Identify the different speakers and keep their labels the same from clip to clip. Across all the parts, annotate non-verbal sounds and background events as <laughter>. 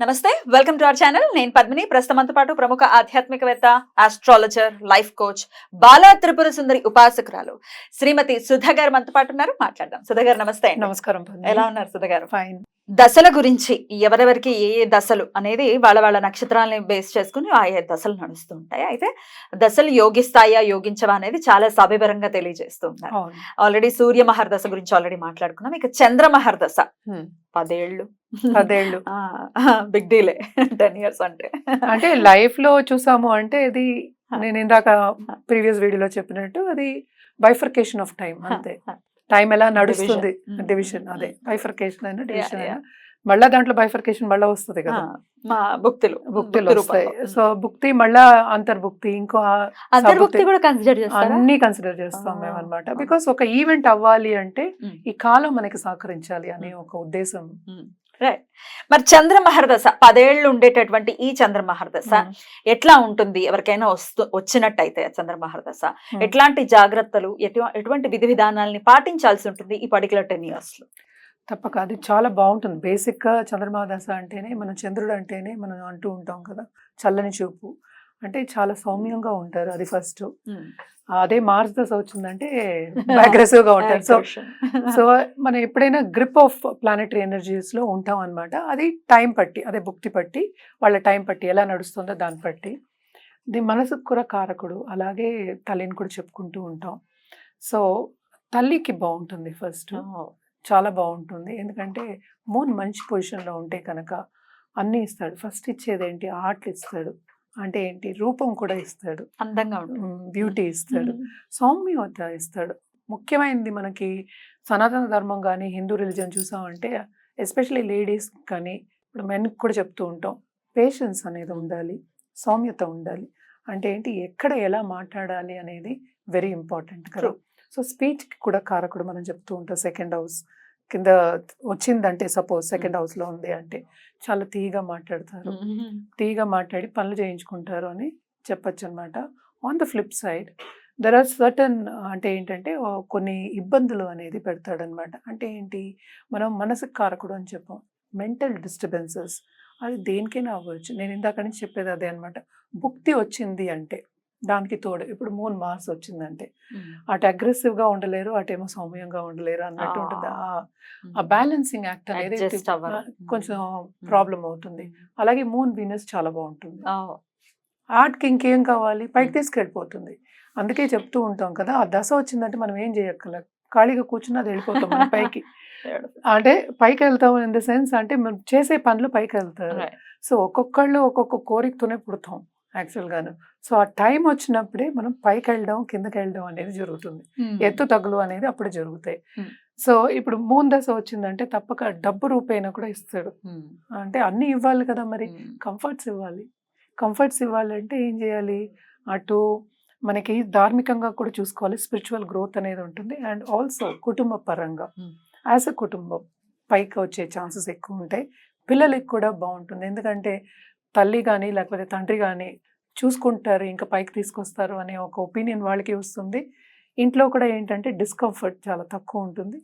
Speaker 1: నమస్తే welcome to our channel. నేను పద్మిని. ప్రస్తుతంతో పాటు ప్రముఖ ఆధ్యాత్మికవేత్త astrologer life coach Bala Tripura Sundari ఉపాసకురాలు Srimathi Sudha garu మనతో పాటు ఉన్నారు. మాట్లాడదాం. సుధా గారు నమస్తే.
Speaker 2: నమస్కారం
Speaker 1: ఎలా ఉన్నారు సుధా గారు?
Speaker 2: ఫైన్
Speaker 1: దశల గురించి ఎవరెవరికి ఏ ఏ దశలు అనేది వాళ్ళ వాళ్ళ నక్షత్రాలని బేస్ చేసుకుని ఆయా దశలు నడుస్తూ ఉంటాయి. అయితే దశలు యోగిస్తాయా యోగించవా అనేది చాలా సవివరంగా తెలియజేస్తూ ఉన్నారు.
Speaker 2: అవును.
Speaker 1: ఆల్రెడీ సూర్య మహర్దశ గురించి ఆల్రెడీ మాట్లాడుకున్నాం. ఇక చంద్ర మహర్దశ. పదేళ్ళు.
Speaker 2: పదేళ్ళు
Speaker 1: బిగ్ డీలే టెన్ ఇయర్స్ అంటే.
Speaker 2: అంటే లైఫ్లో చూసాము అంటే ఇది నేను ఇందాక ప్రీవియస్ వీడియోలో చెప్పినట్టు అది బైఫర్కేషన్ ఆఫ్ టైం అంతే. టైం ఎలా నడుస్తుంది. డివిజన్ అదే. బైఫర్కేషన్ అయినా డివిజన్. అయినా. మళ్ళా దాంట్లో బైఫర్కేషన్ మళ్ళా వస్తుంది కదా.
Speaker 1: మా భుక్తులు.
Speaker 2: భుక్తిలు
Speaker 1: భుక్తి
Speaker 2: వస్తాయి. సో భుక్తి మళ్ళా అంతర్భుక్తి ఇంకో
Speaker 1: అంతర్భుక్తి కూడా కన్సిడర్
Speaker 2: అన్ని కన్సిడర్ చేస్తాం మేము అనమాట. బికాస్ ఒక ఈవెంట్ అవ్వాలి అంటే. ఈ కాలం మనకి సహకరించాలి అనే. ఒక ఉద్దేశం
Speaker 1: రైట్ మరి చంద్ర మహర్దశ పదేళ్ళు ఉండేటటువంటి ఈ చంద్ర మహర్దశ ఎట్లా ఉంటుంది? ఎవరికైనా వస్తు వచ్చినట్టయితే చంద్ర మహర్దశ
Speaker 2: Hmm.
Speaker 1: ఎట్లాంటి జాగ్రత్తలు ఎటు- ఎటువంటి విధి విధానాలని పాటించాల్సి ఉంటుంది ఈ పర్టికులర్ టెన్ ఇయర్స్లో?
Speaker 2: తప్పక. అది చాలా బాగుంటుంది. బేసిక్గా చంద్రమా దశ అంటేనే మన చంద్రుడు అంటేనే మనం అంటూ ఉంటాం కదా చల్లని చూపు. అంటే చాలా సౌమ్యంగా ఉంటారు అది ఫస్ట్ అదే మార్స్ దశ వచ్చిందంటే అగ్రెసివ్గా <laughs> ఉంటారు. సో సో మనం ఎప్పుడైనా గ్రిప్ ఆఫ్ ప్లానటరీ ఎనర్జీస్లో ఉంటాం అన్నమాట. అది టైం పట్టి అదే భుక్తి పట్టి వాళ్ళ టైం పట్టి ఎలా నడుస్తుందో దాన్ని బట్టి ఇది మనసుకు కూడా కారకుడు అలాగే తల్లిని కూడా చెప్పుకుంటూ ఉంటాం. సో తల్లికి బాగుంటుంది ఫస్ట్ చాలా బాగుంటుంది. ఎందుకంటే మూన్ మంచి పొజిషన్లో ఉంటే కనుక అన్నీ ఇస్తాడు. ఫస్ట్ ఇచ్చేది ఏంటి ఆర్ట్లు ఇస్తాడు. అంటే ఏంటి? రూపం కూడా ఇస్తాడు.
Speaker 1: అందంగా
Speaker 2: బ్యూటీ ఇస్తాడు. సౌమ్యత ఇస్తాడు. ముఖ్యమైనది మనకి సనాతన ధర్మం కానీ హిందూ రిలీజన్ చూసామంటే ఎస్పెషలీ లేడీస్ కానీ ఇప్పుడు మెన్కి కూడా చెప్తూ ఉంటాం. పేషెన్స్ అనేది ఉండాలి. సౌమ్యత ఉండాలి. అంటే ఏంటి? ఎక్కడ ఎలా మాట్లాడాలి అనేది వెరీ ఇంపార్టెంట్ కదా. సో స్పీచ్కి కూడా కారకుడు మనం చెప్తూ ఉంటాం. సెకండ్ హౌస్ కింద వచ్చిందంటే సపోజ్ సెకండ్ హౌస్లో ఉంది అంటే చాలా తీగా మాట్లాడతారు. తీగా మాట్లాడి పనులు చేయించుకుంటారు అని చెప్పొచ్చు అనమాట on the flip side there are certain అంటే ఏంటంటే కొన్ని ఇబ్బందులు అనేది పెడతాడనమాట. అంటే ఏంటి? మనం మనసుకు కారకుడు అని చెప్పాం. మెంటల్ డిస్టర్బెన్సెస్ అది దేనికైనా అవ్వచ్చు. నేను ఇందాక నుంచి చెప్పేది అదే అనమాట. భుక్తి వచ్చింది అంటే. దానికి తోడు. ఇప్పుడు మూన్ మార్స్ వచ్చిందంటే అటు అగ్రెసివ్గా ఉండలేరు అటేమో సౌమ్యంగా ఉండలేరు అన్నట్టు ఉంటుంది. ఆ- బ్యాలెన్సింగ్ యాక్ట్ అనేది. కొంచెం ప్రాబ్లం అవుతుంది. అలాగే మూన్ వీనస్ చాలా బాగుంటుంది. ఆర్ట్కి ఇంకేం కావాలి? పైకి తీసుకెళ్ళిపోతుంది. అందుకే చెప్తూ ఉంటాం కదా ఆ దశ వచ్చిందంటే మనం ఏం చేయక్కల ఖాళీగా కూర్చుని అది వెళ్ళిపోతాం మనం పైకి. అంటే పైకి వెళ్తాం ఇన్ ద సెన్స్ అంటే మనం చేసే పనులు పైకి వెళ్తారు. సో ఒక్కొక్కళ్ళు ఒక్కొక్క కోరికతోనే పుడతాం. యాక్చువల్గాను సో ఆ టైం వచ్చినప్పుడే మనం పైకి వెళ్ళడం కిందకి వెళ్ళడం అనేది జరుగుతుంది. ఎత్తు తగులు అనేది అప్పుడు జరుగుతాయి. సో ఇప్పుడు మూన్ దశ వచ్చిందంటే తప్పక డబ్బు రూపైనా కూడా ఇస్తాడు. అంటే అన్ని ఇవ్వాలి కదా మరి. కంఫర్ట్స్ ఇవ్వాలి. కంఫర్ట్స్ ఇవ్వాలంటే ఏం చేయాలి? అటు మనకి ధార్మికంగా కూడా చూసుకోవాలి. స్పిరిచువల్ గ్రోత్ అనేది ఉంటుంది. అండ్ ఆల్సో కుటుంబ పరంగా. యాజ్ అ కుటుంబం పైకి వచ్చే ఛాన్సెస్ ఎక్కువ ఉంటాయి. పిల్లలకి కూడా బాగుంటుంది. ఎందుకంటే తల్లి కానీ లేకపోతే తండ్రి కానీ చూసుకుంటారు ఇంకా పైకి తీసుకొస్తారు అనే ఒక ఒపీనియన్ వాళ్ళకి వస్తుంది. ఇంట్లో కూడా ఏంటంటే డిస్కంఫర్ట్ చాలా తక్కువ ఉంటుంది.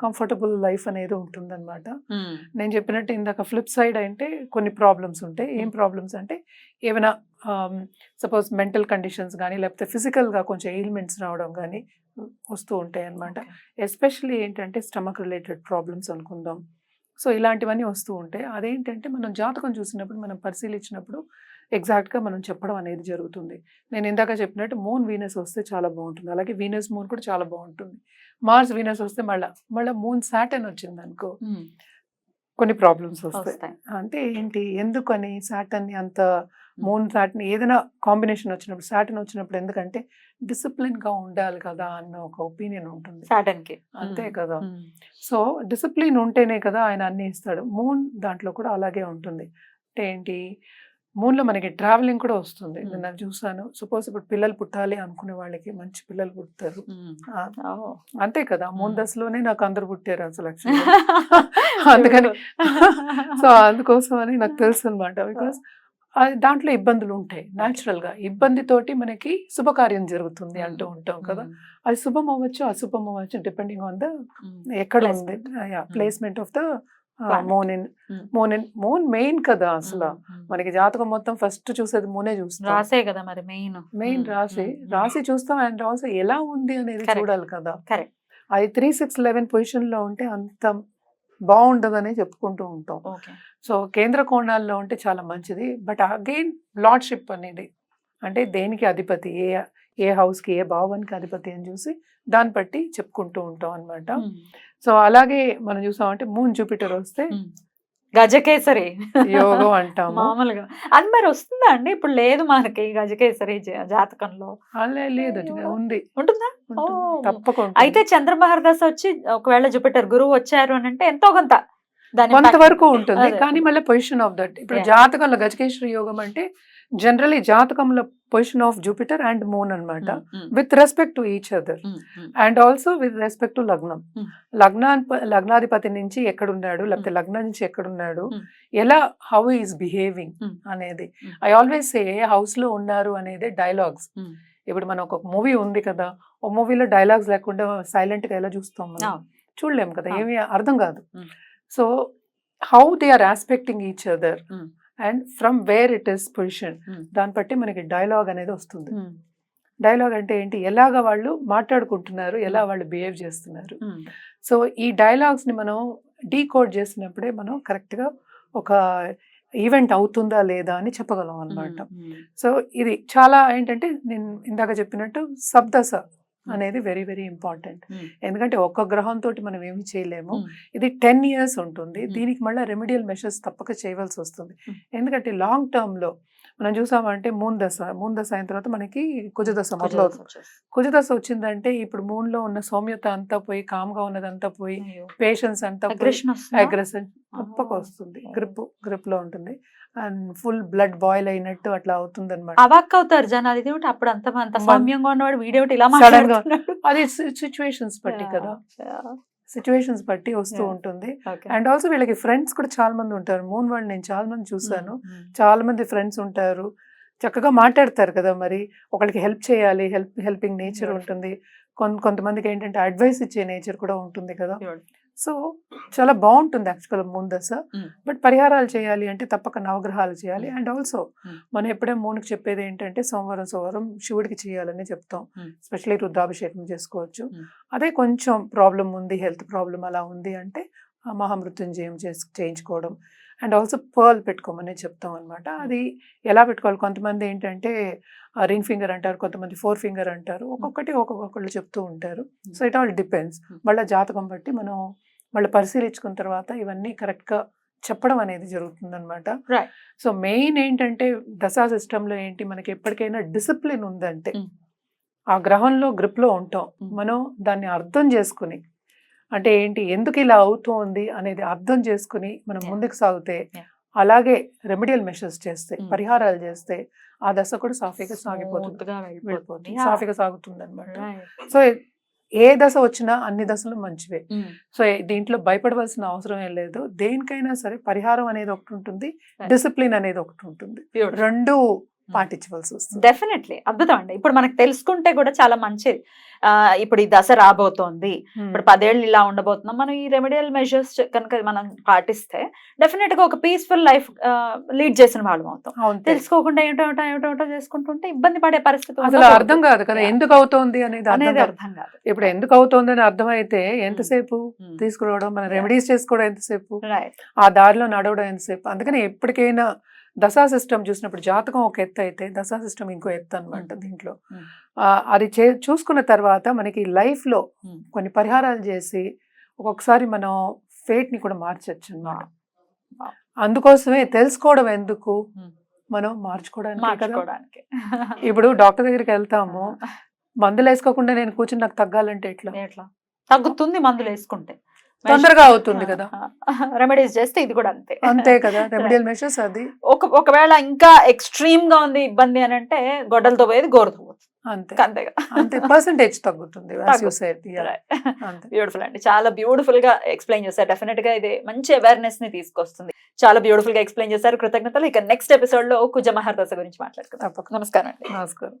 Speaker 2: కంఫర్టబుల్ లైఫ్ అనేది ఉంటుంది
Speaker 1: Hmm.
Speaker 2: నేను చెప్పినట్టు ఇందాక ఫ్లిప్ సైడ్ అంటే కొన్ని ప్రాబ్లమ్స్ ఉంటాయి. ఏం ప్రాబ్లమ్స్ అంటే ఏమైనా సపోజ్ మెంటల్ కండిషన్స్ కానీ లేకపోతే ఫిజికల్గా కొంచెం ఎయిల్మెంట్స్ రావడం కానీ వస్తూ ఉంటాయి అన్నమాట
Speaker 1: Okay.
Speaker 2: ఎస్పెషల్లీ ఏంటంటే స్టమక్ రిలేటెడ్ ప్రాబ్లమ్స్ అనుకుందాం. సో ఇలాంటివన్నీ వస్తూ ఉంటాయి. అదేంటంటే మనం జాతకం చూసినప్పుడు మనం పరిశీలించినప్పుడు ఎగ్జాక్ట్గా మనం చెప్పడం అనేది జరుగుతుంది. నేను ఇందాక చెప్పినట్టు మూన్ వీనస్ వస్తే చాలా బాగుంటుంది. అలాగే వీనస్ మూన్ కూడా చాలా బాగుంటుంది. మార్స్ వీనస్ వస్తే మళ్ళీ మళ్ళీ మూన్ సాటర్న్ వచ్చింది అనుకో కొన్ని ప్రాబ్లమ్స్ వస్తాయి. అంటే ఏంటి? ఎందుకని సాటర్ని అంత మూన్ సాటర్న్ ఏదైనా కాంబినేషన్ వచ్చినప్పుడు సాటర్న్ వచ్చినప్పుడు ఎందుకంటే డిసిప్లిన్గా ఉండాలి కదా అన్న ఒక ఒపీనియన్ ఉంటుంది.
Speaker 1: సాటర్న్కి.
Speaker 2: అంతే. కదా. సో డిసిప్లిన్ ఉంటేనే కదా ఆయన అన్ని ఇస్తాడు. మూన్ దాంట్లో కూడా అలాగే ఉంటుంది. అంటే ఏంటి? మూన్లో మనకి ట్రావెలింగ్ కూడా వస్తుంది. నేను చూసాను సపోజ్ ఇప్పుడు పిల్లలు పుట్టాలి అనుకునే వాళ్ళకి మంచి పిల్లలు పుడతారు. అంతే కదా. మూన్. దశలోనే నాకు అందరు పుట్టారు అసలు. <laughs> అందుకని <laughs> సో అందుకోసం అని నాకు తెలుసు అనమాట బికాస్ దాంట్లో ఇబ్బందులు ఉంటాయి. న్యాచురల్గా ఇబ్బందితోటి మనకి శుభకార్యం జరుగుతుంది అంటూ ఉంటాం కదా. అది శుభం అవ్వచ్చు అశుభం అవ్వచ్చు డిపెండింగ్ ఆన్ ద ఎక్కడ ఉంది. Placement of the
Speaker 1: Planet.
Speaker 2: Moon in
Speaker 1: Mm.
Speaker 2: Moon main కదా అసలు. మనకి జాతకం మొత్తం ఫస్ట్ చూసేది మూనే చూస్తాం.
Speaker 3: రాసే కదా మరి మెయిన్
Speaker 2: మెయిన్ రాసి. రాసి చూస్తాం అండ్ ఆల్సో ఎలా ఉంది అనేది. చూడాలి కదా. అది త్రీ సిక్స్ లెవెన్ పొజిషన్లో ఉంటే అంత బాగుండదని చెప్పుకుంటూ ఉంటాం. సో కేంద్ర కోణాల్లో ఉంటే చాలా మంచిది. బట్ అగైన్ లార్డ్షిప్ అనేది అంటే దేనికి అధిపతి? ఏ ఏ house కి ఏ భావానికి అధిపతి అని చూసి దాన్ని బట్టి చెప్పుకుంటూ ఉంటాం అన్నమాట. సో అలాగే మనం చూసామంటే మూన్ జూపిటర్ వస్తే
Speaker 3: గజకేసరి.
Speaker 2: యోగం అంటాము.
Speaker 3: మామూలుగా. అది మరి వస్తుందా అండి? ఇప్పుడు లేదు మనకి గజకేసరి జాతకంలో.
Speaker 2: లేదు. ఉంది.
Speaker 3: ఉంటుందా.
Speaker 2: తప్పకుండా
Speaker 3: అయితే చంద్రమహర్ దశ వచ్చి ఒకవేళ జూపిటర్ గురువు వచ్చారు అని అంటే ఎంతో కొంత
Speaker 2: కొంతవరకు ఉంటుంది. కానీ మళ్ళీ పొజిషన్ ఆఫ్ దట్ ఇప్పుడు. జాతకంలో గజకేశ్వరి యోగం అంటే జనరలీ జాతకంలో position of Jupiter and moon అన్నమాట with respect to each other and also with respect to లగ్నం. లగ్నా లగ్నాధిపతి నుంచి ఎక్కడున్నాడు లేకపోతే లగ్నం నుంచి ఎక్కడున్నాడు
Speaker 3: Mm.
Speaker 2: ఎలా హౌ ఈస్ బిహేవింగ్. అనేది. ఐ ఆల్వేస్ సే హౌస్లో ఉన్నారు అనేది డైలాగ్స్
Speaker 3: Mm.
Speaker 2: ఇప్పుడు మనం ఒక మూవీ ఉంది కదా ఒక మూవీలో డైలాగ్స్ లేకుండా సైలెంట్గా ఎలా చూస్తాం మనం
Speaker 3: అవును.
Speaker 2: చూడలేం కదా. ఏమీ అర్థం కాదు. So how they are aspecting each other. And from where it is position. దాన్ని బట్టి మనకి డైలాగ్ అనేది వస్తుంది. డైలాగ్ అంటే ఏంటి? ఎలాగ వాళ్ళు మాట్లాడుకుంటున్నారు? ఎలా వాళ్ళు బిహేవ్ చేస్తున్నారు? సో ఈ డైలాగ్స్ని మనం డీకోడ్ చేసినప్పుడే మనం కరెక్ట్గా ఒక ఈవెంట్ అవుతుందా లేదా అని చెప్పగలం అన్నమాట. సో ఇది చాలా ఏంటంటే నేను ఇందాక చెప్పినట్టు సబ్దశ అనేది వెరీ వెరీ ఇంపార్టెంట్. ఎందుకంటే ఒక్క గ్రహంతో మనం ఏమి చేయలేము. ఇది టెన్ ఇయర్స్ ఉంటుంది. దీనికి మళ్ళీ రెమెడియల్ మెషర్స్ తప్పక చేయవలసి వస్తుంది. ఎందుకంటే లాంగ్ టర్మ్లో మనం చూసామంటే మూన్ దశ మూన్ దశ అయిన తర్వాత మనకి కుజదశ మొదలవుతుంది. కుజదశ వచ్చిందంటే ఇప్పుడు మూన్లో ఉన్న సౌమ్యత అంతా పోయి కామ్గా ఉన్నదంతా పోయి పేషెన్స్ అంతా
Speaker 3: అగ్రెషన్
Speaker 2: తప్పక వస్తుంది. గ్రిప్ గ్రిప్లో ఉంటుంది. అండ్ ఫుల్ బ్లడ్ బాయిల్ అయినట్టు అట్లా అవుతుంది అనమాట
Speaker 3: అవాక్ అవుతారు జనాలు. ఇది ఒకటి అప్పుడు అంత సౌమ్యంగా ఉన్నవాడు వీడియో ఇలా మాట్లాడుతున్నాడు?
Speaker 2: అది సిచ్యువేషన్స్ బట్టి కదా. సిచ్యువేషన్స్ బట్టి వస్తూ. ఉంటుంది. అండ్ ఆల్సో వీళ్ళకి ఫ్రెండ్స్ కూడా చాలా మంది ఉంటారు మూన్ వాళ్ళు నేను చాలా మంది చూసాను
Speaker 3: mm.
Speaker 2: చాలా మంది ఫ్రెండ్స్ ఉంటారు చక్కగా మాట్లాడతారు కదా మరి ఒకరికి హెల్ప్ చేయాలి హెల్ప్ హెల్పింగ్ నేచర్. ఉంటుంది కొన్- కొంతమందికి ఏంటంటే అడ్వైస్ ఇచ్చే నేచర్ కూడా ఉంటుంది కదా. సో చాలా బాగుంటుంది యాక్చువల్
Speaker 3: Mm.
Speaker 2: బట్ పరిహారాలు చేయాలి అంటే తప్పక నవగ్రహాలు చేయాలి. And also. మనం ఎప్పుడే మూన్కి చెప్పేది ఏంటంటే సోమవారం సోమవారం శివుడికి చేయాలని చెప్తాం. స్పెషల్లీ రుద్రాభిషేకం చేసుకోవచ్చు. అదే కొంచెం ప్రాబ్లం ఉంది హెల్త్ ప్రాబ్లం అలా ఉంది అంటే ఆ మహామృత్యుంజయం చేసి చేయించుకోవడం. అండ్ ఆల్సో పర్ల్ పెట్టుకోమని చెప్తాం అనమాట అది ఎలా పెట్టుకోవాలి? కొంతమంది ఏంటంటే రింగ్ ఫింగర్ అంటారు కొంతమంది ఫోర్ ఫింగర్ అంటారు. ఒక్కొక్కటి ఒక్కొక్కళ్ళు చెప్తూ ఉంటారు. So it all depends. మళ్ళీ జాతకం బట్టి మనం మళ్ళీ పరిశీలించుకున్న తర్వాత ఇవన్నీ కరెక్ట్గా చెప్పడం అనేది జరుగుతుంది అనమాట
Speaker 3: Right.
Speaker 2: సో మెయిన్ ఏంటంటే దశా సిస్టంలో ఏంటి మనకి ఎప్పటికైనా డిసిప్లిన్ ఉందంటే. ఆ గ్రహంలో గ్రిప్లో ఉంటాం. మనం దాన్ని అర్థం చేసుకుని అంటే ఏంటి ఎందుకు ఇలా అవుతోంది అనేది అర్థం చేసుకుని మనం. ముందుకు సాగితే. అలాగే రెమెడియల్ మెషర్స్ చేస్తే. పరిహారాలు చేస్తే ఆ దశ కూడా సాఫీగా సాగిపోతుంది. సాఫీగా సాగుతుంది అనమాట. సో ఏ దశ వచ్చినా అన్ని దశలు మంచివే. సో దీంట్లో భయపడవలసిన అవసరం ఏం లేదు దేనికైనా సరే పరిహారం అనేది ఒకటి ఉంటుంది. డిసిప్లిన్ అనేది ఒకటి ఉంటుంది. రెండు పాటించవలసి వస్తుంది.
Speaker 3: డెఫినెట్లీ అద్భుతం అండి. ఇప్పుడు మనకు తెలుసుకుంటే కూడా చాలా మంచిది. ఆ, ఇప్పుడు ఈ దశ రాబోతోంది. ఇప్పుడు పదేళ్ళు ఇలా ఉండబోతున్నాం. మనం ఈ రెమెడియల్ మెజర్స్ కనుక మనం పాటిస్తే డెఫినెట్గా ఒక పీస్ఫుల్ లైఫ్ లీడ్ చేసిన వాళ్ళం అవుతాం. తెలుసుకోకుండా ఏమిటో ఏమిటో చేసుకుంటుంటే ఇబ్బంది పడే పరిస్థితి
Speaker 2: అసలు. అర్థం కాదు కదా. ఎందుకు అవుతోంది అనేది అర్థం
Speaker 3: అనేది
Speaker 2: కాదు.
Speaker 3: అర్థం కాదు.
Speaker 2: ఇప్పుడు ఎందుకు అవుతోంది అని అర్థమైతే ఎంతసేపు
Speaker 3: Mm.
Speaker 2: తీసుకురావడం మన. రెమెడీస్ చేసుకోవడం ఎంతసేపు? ఆ దారిలో నడవడం ఎంతసేపు? అందుకని ఎప్పటికైనా దశా సిస్టమ్ చూసినప్పుడు జాతకం ఒక ఎత్తు అయితే దశా సిస్టమ్ ఇంకో ఎత్తు అనమాట. దీంట్లో. అది చే చూసుకున్న తర్వాత మనకి లైఫ్లో
Speaker 3: Mm.
Speaker 2: కొన్ని పరిహారాలు చేసి ఒక్కొక్కసారి మనం ఫేట్ని కూడా మార్చచ్చు అన్నమాట. అందుకోసమే తెలుసుకోవడం ఎందుకు. మనం మార్చుకోవడానికి ఇప్పుడు డాక్టర్ దగ్గరికి వెళ్తాము. <laughs> మందులు వేసుకోకుండా నేను కూర్చుని నాకు తగ్గాలంటే ఎట్లా?
Speaker 3: ఎట్లా? తగ్గుతుంది మందులు వేసుకుంటే
Speaker 2: తొందరగా అవుతుంది కదా.
Speaker 1: రెమెడీస్ చేస్తే ఇది కూడా అంతే.
Speaker 2: అంతే కదా <laughs> రెమెడియల్ మెషర్స్ అది.
Speaker 1: ఒక ఒకవేళ ఇంకా ఎక్స్ట్రీమ్గా ఉంది ఇబ్బంది అని అంటే గొడ్డలతో పోయేది గోరుతో
Speaker 2: అంతే.
Speaker 1: అంతేగా
Speaker 2: అంతే పర్సంటేజ్ తగ్గుతుంది
Speaker 1: బ్యూటిఫుల్ అండి. చాలా బ్యూటిఫుల్గా ఎక్స్ప్లెయిన్ చేశారు. డెఫినెట్గా ఇది మంచి అవేర్నెస్ని తీసుకొస్తుంది. చాలా బ్యూటిఫుల్గా ఎక్స్ప్లెయిన్ చేశారు. కృతజ్ఞతలు. ఇక నెక్స్ట్ ఎపిసోడ్లో కుజ మహర్దశ గురించి మాట్లాడుకుందాం. నమస్కారం అండి.
Speaker 2: నమస్కారం.